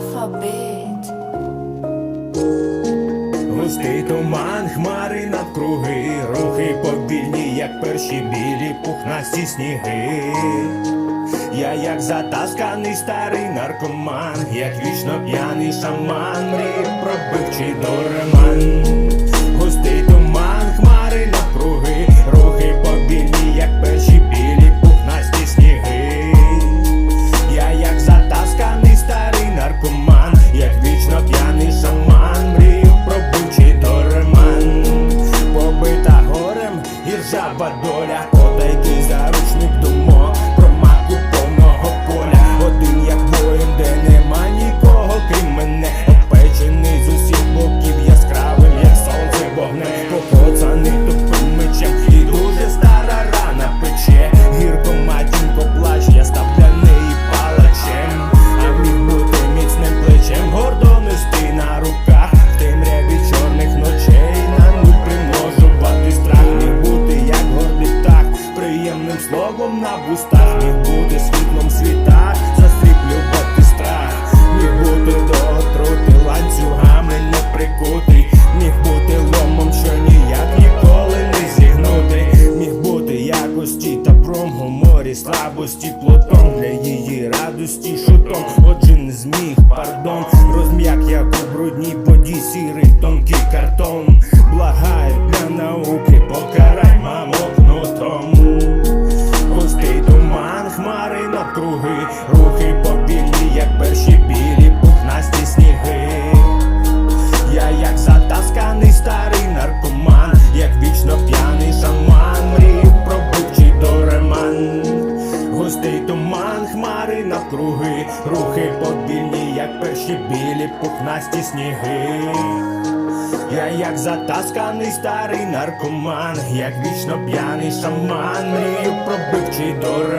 алфавіт. Густий туман, хмари навкруги, рухи повільні, як перші білі, пухнасті сніги. Я як затасканий старий наркоман, як вічно п'яний шаман, мрій пробивчий дореман. Salvador словом на вустах, міг бути світлом світа, застріплювати страх, міг бути до отрути ланцюгами не прикутий, міг бути ломом, що ніяк ніколи не зігнути, міг бути якості та пром гуморі, слабості, плотом для її радості, шутом, отже не зміг, пардон, розм'як як у брудній воді, сірий тонкий картон, благаю для науки, покарай навкруги, рухи повільні, як перші білі пухнасті сніги. Я як затасканий старий наркоман, як вічно п'яний шаман, мрію про бивчий дореман. Густий туман, хмари навкруги, рухи повільні, як перші білі пухнасті сніги. Я як затасканий старий наркоман, як вічно п'яний шаман, мрію про бивчий дореман.